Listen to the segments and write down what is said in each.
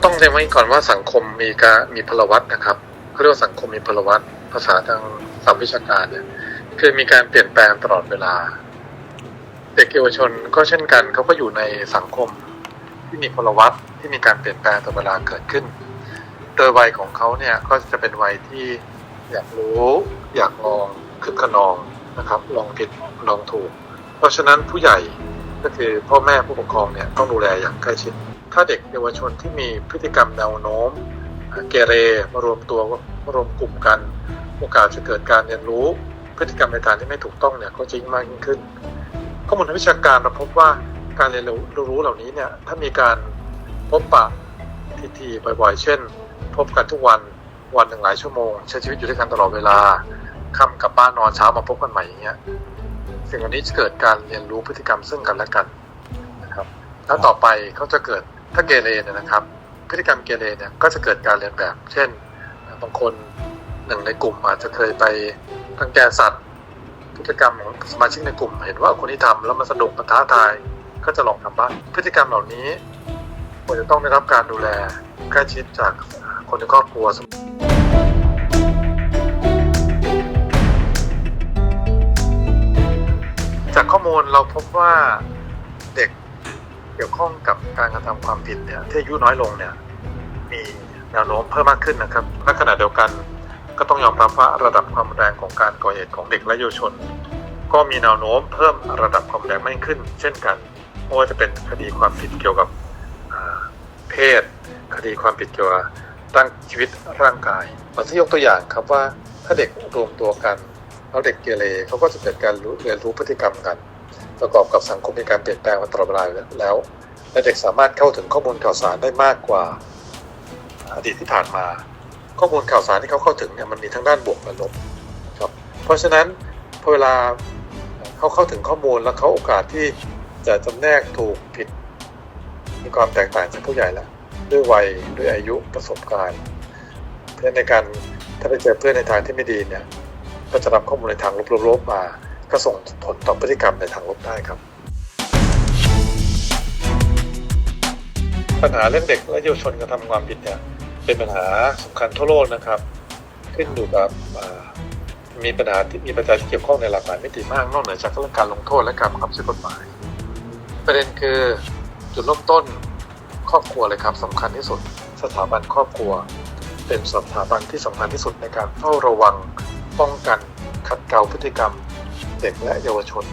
ก็ต้องเรียนไว้ก่อนว่าสังคมมีการมีพลวัตนะครับเขาเรียกว่าสังคมมีพลวัตภาษาทางศัพท์วิชาการเนี่ยคือมีการเปลี่ยนแปลงตลอดเวลา เด็กเยาวชนก็เช่นกันเขาก็อยู่ในสังคมที่มีพลวัตที่มีการเปลี่ยนแปลงตลอดเวลาเกิดขึ้น โดยวัยของเขาเนี่ยก็จะเป็นวัยที่อยากรู้ อยากลองคึกขนองนะครับ ลองผิดลองถูก เพราะฉะนั้นผู้ใหญ่ก็คือพ่อแม่ผู้ปกครองเนี่ยต้องดูแลอย่างใกล้ชิด ถ้าเด็กเยาวชนที่มีพฤติกรรมแนวโน้มเกเรมารวมตัวมารวมกลุ่มกัน โอกาสจะเกิดการเรียนรู้พฤติกรรมในทางที่ไม่ถูกต้องเนี่ยก็จะยิ่งมากยิ่งขึ้น ข้อมูลทางวิชาการเราพบว่าการเรียนรู้เหล่านี้เนี่ยถ้ามีการพบปะทีๆบ่อยๆ เช่น พบกันทุกวันวันหนึ่งหลายชั่วโมงใช้ชีวิตอยู่ด้วยกันตลอดเวลาค่ำกลับบ้านนอนเช้ามาพบกันใหม่อย่างเงี้ยสิ่งเหล่านี้จะเกิดการเรียนรู้พฤติกรรมซึ่งกันและกันนะครับแล้วต่อไปเขาจะเกิด ถ้าเกเรเนี่ยนะครับ พฤติกรรมเกเรเนี่ยก็จะเกิดการเรียนแบบ เช่นบางคนหนึ่งในกลุ่มอาจจะเคยไปรังแกสัตว์พฤติกรรมของสมาชิกในกลุ่ม เห็นว่าคนที่ทำแล้วมันสนุกมันท้าทายก็จะลองทำบ้างพฤติกรรมเหล่านี้ควรจะต้องได้รับการดูแลใกล้ชิดจากคนในครอบครัวจากข้อมูลเราพบว่าเด็ก เกี่ยวข้องกับการกระทำความผิดเนี่ยที่อายุน้อยลงเนี่ยมีแนวโน้มเพิ่มมากขึ้นนะครับและขณะเดียวกันก็ต้องยอมรับว่าระดับความแรงของการก่อเหตุของเด็กและเยาวชน ก็มีแนวโน้มเพิ่มระดับความแรงมากขึ้น เช่นกันไม่ว่าจะเป็นคดีความผิดเกี่ยวกับเพศ คดีความผิดเกี่ยวกับตั้งชีวิตร่างกายผมจะยกตัวอย่างครับว่าถ้าเด็กรวมตัวกันแล้วเด็กเกเรเขาก็จะเกิดการเรียนรู้พฤติกรรมกัน ประกอบกับสังคมมีการเปลี่ยนแปลงมาตลอดเวลาแล้ว และเด็กสามารถเข้าถึงข้อมูลข่าวสารได้มากกว่าอดีตที่ผ่านมา ข้อมูลข่าวสารที่เขาเข้าถึงเนี่ยมันมีทั้งด้านบวกและลบครับเพราะฉะนั้นพอเวลาเขาเข้าถึงข้อมูลแล้วเขาโอกาสที่จะจำแนกถูกผิด มีความแตกต่างจากผู้ใหญ่แล้วด้วยวัยด้วยอายุประสบการณ์เพื่อนในการถ้าไปเจอเพื่อนในทางที่ไม่ดีเนี่ยก็จะรับข้อมูลในทางลบๆมา ก็ส่งผลต่อพฤติกรรมในทางลบได้ครับ ปัญหาเรื่องเด็กและเยาวชนกระทำความผิดเนี่ยเป็นปัญหาสำคัญทั่วโลกนะครับ ขึ้นอยู่กับมีปัญหาที่มีปัจจัยที่เกี่ยวข้องในหลากหลายมิติมากนอกเหนือจากเรื่องการลงโทษและการบังคับใช้กฎหมาย ประเด็นคือจุดเริ่มต้นครอบครัวเลยครับสำคัญที่สุด สถาบันครอบครัว เป็นสถาบันที่สำคัญที่สุดในการเฝ้าระวังป้องกันขัดเกลาพฤติกรรม เด็กและเยาวชน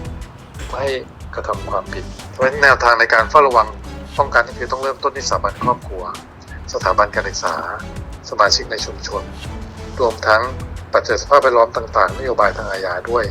ไม่ให้กระทำความผิด เพราะฉะนั้นแนวทางในการเฝ้าระวังป้องกันก็คือต้องเริ่มต้นที่สถาบันครอบครัว สถาบันการศึกษา สมาชิกในชุมชน รวมทั้งปัจจัยสภาพแวดล้อมต่าง ๆ นโยบายทางอาญาด้วย